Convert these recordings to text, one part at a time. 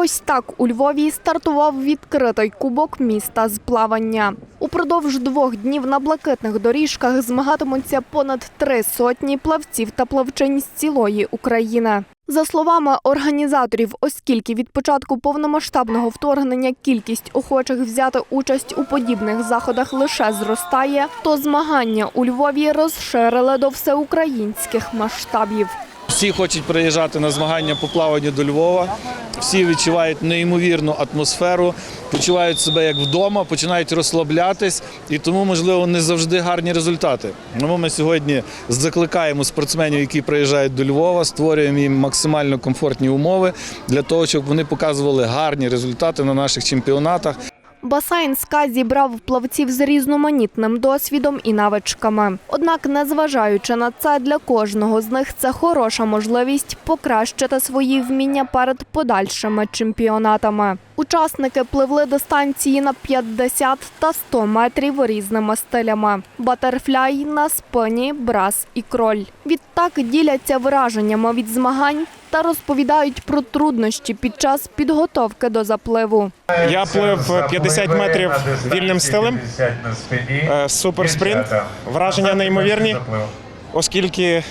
Ось так у Львові стартував відкритий кубок міста з плавання. Упродовж двох днів на блакитних доріжках змагатимуться понад три сотні плавців та плавчинь з цілої України. За словами організаторів, оскільки від початку повномасштабного вторгнення кількість охочих взяти участь у подібних заходах лише зростає, то змагання у Львові розширили до всеукраїнських масштабів. Всі хочуть приїжджати на змагання по плаванню до Львова. Всі відчувають неймовірну атмосферу, почувають себе як вдома, починають розслаблятись, і тому, можливо, не завжди гарні результати. Тому ми сьогодні закликаємо спортсменів, які приїжджають до Львова, створюємо їм максимально комфортні умови для того, щоб вони показували гарні результати на наших чемпіонатах. Басейн СКА зібрав плавців з різноманітним досвідом і навичками. Однак, незважаючи на це, для кожного з них це хороша можливість покращити свої вміння перед подальшими чемпіонатами. Учасники пливли дистанції на 50 та 100 метрів різними стилями: батерфляй на спині, брас і кроль. Відтак діляться враженнями від змагань та розповідають про труднощі під час підготовки до запливу. Я плив 50 метрів вільним стилем. Е, Суперспринт. Враження неймовірні, оскільки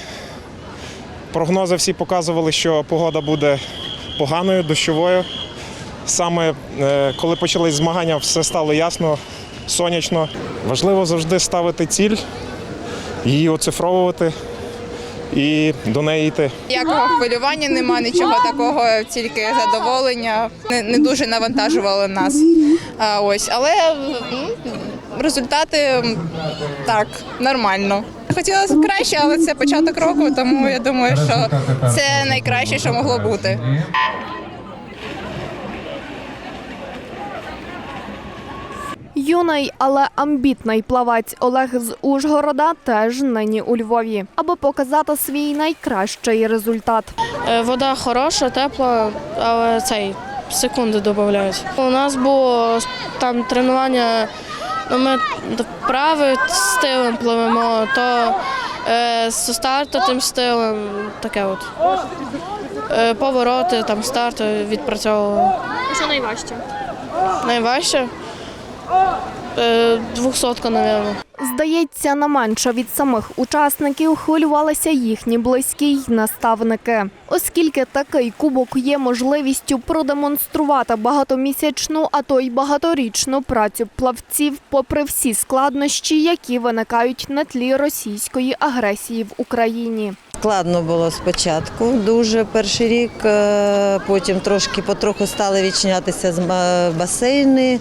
прогнози всі показували, що погода буде поганою, дощовою. Саме е, коли почались змагання, все стало ясно, сонячно. Важливо завжди ставити ціль, її оцифровувати і до неї йти. Ніякого хвилювання нема, нічого такого, тільки задоволення. Не, не дуже навантажували нас. А, ось, але результати так, нормально. Хотілося б краще, але це початок року, тому я думаю, що це найкраще, що могло бути. Юний, але амбітний плавець Олег з Ужгорода теж нині у Львові, аби показати свій найкращий результат. Е, Вода хороша, тепла, але цей секунди додають. У нас було там тренування. Ну, ми вправи стилем пливемо, то е, з старту тим стилем таке от. Е, повороти, там старт відпрацьовували. Що найважче? Найважче двохсотка, мабуть. Здається, не менше від самих учасників хвилювалися їхні близькі й наставники, оскільки такий кубок є можливістю продемонструвати багатомісячну, а то й багаторічну працю плавців, попри всі складнощі, які виникають на тлі російської агресії в Україні. Складно було спочатку, дуже перший рік, е, потім трошки потроху стали відчинятися з басейни,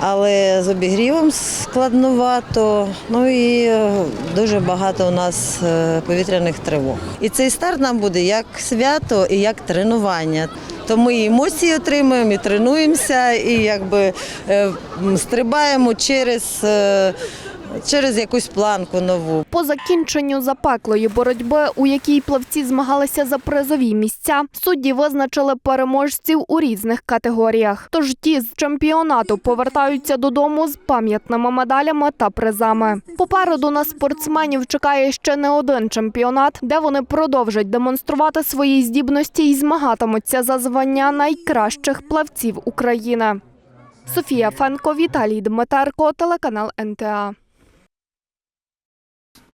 але з обігрівом складновато. Ну і е, дуже багато у нас е, повітряних тривог. І цей старт нам буде як свято і як тренування. То ми і емоції отримуємо, і тренуємося, і якби е, стрибаємо через, через якусь планку нову. По закінченню запеклої боротьби, у якій плавці змагалися за призові місця, судді визначили переможців у різних категоріях. Тож ті з чемпіонату повертаються додому з пам'ятними медалями та призами. Попереду на спортсменів чекає ще не один чемпіонат, де вони продовжать демонструвати свої здібності і змагатимуться за звання найкращих плавців України. Софія Фенко, Віталій Дмитерко, телеканал НТА.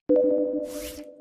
you